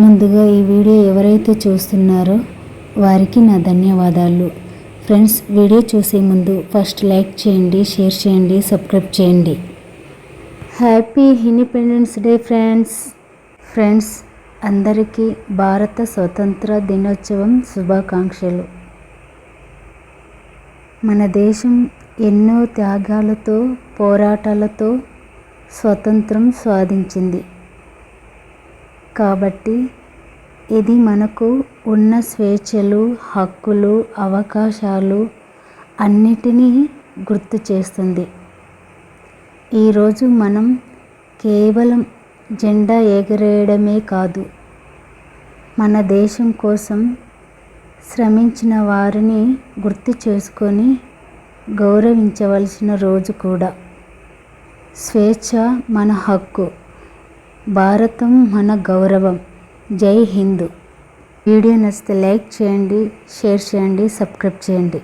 ముందుగా ఈ వీడియో ఎవరైతే చూస్తున్నారో వారికి నా ధన్యవాదాలు. ఫ్రెండ్స్ వీడియో చూసే ముందు ఫస్ట్ లైక్ చేయండి షేర్ చేయండి సబ్స్క్రైబ్ చేయండి. Happy independence day friends. Friends అందరికీ భారత స్వతంత్ర దినోత్సవం శుభాకాంక్షలు. మన దేశం ఎన్నో త్యాగాలతో పోరాటాలతో స్వతంత్రం సాధించింది. కాబట్టి ఇది మనకు ఉన్న స్వేచ్ఛలు హక్కులు అవకాశాలు అన్నిటినీ గుర్తు చేస్తుంది. ఈరోజు మనం కేవలం జెండా ఎగరేయడమే కాదు మన దేశం కోసం శ్రమించిన వారిని గుర్తు చేసుకొని గౌరవించవలసిన రోజు కూడా. స్వేచ్ఛ మన హక్కు. భారతం మన గౌరవం. జై హింద్. వీడియో నచ్చితే లైక్ చేయండి షేర్ చేయండి సబ్స్క్రైబ్ చేయండి.